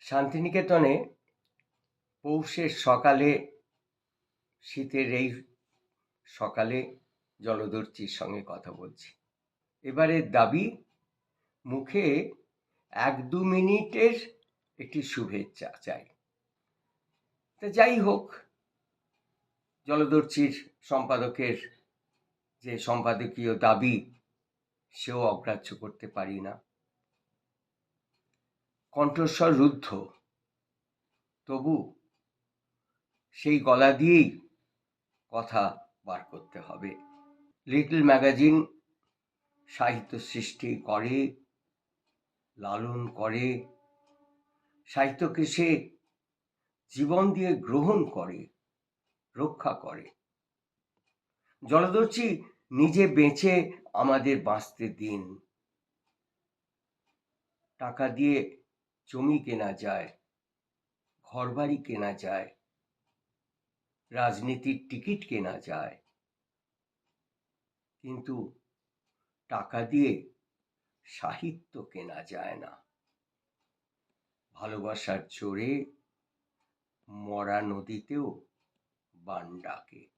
শান্তিনিকেতনে পৌষের সকালে শীতের এই সকালে জলদর্চির সঙ্গে কথা বলছি। এবারের দাবি, মুখে এক দু মিনিটের একটি শুভেচ্ছা চাই। তা যাই হোক জলদর্চির সম্পাদকের যে সম্পাদকীয় দাবি, সেও অগ্রাহ্য করতে পারি না। কণ্ঠস্বর রুদ্ধ। তবু সেই গলা দিয়েই কথা বার করতে হবে। লিটল ম্যাগাজিন সাহিত্য সৃষ্টি করে, লালন করে, সাহিত্যকে সে জীবন দিয়ে গ্রহণ করে, রক্ষা করে। জলদর্শী নিজে বেঁচে আমাদের বাঁচতে দিন। টাকা দিয়ে জমি কেনা যায়, ঘরবাড়ি কেনা যায়, রাজনীতির টিকিট কেনা যায়। কিন্তু টাকা দিয়ে সাহিত্য কেনা যায় না। ভালোবাসার জোরে মরা নদীতেও বান ডাকে।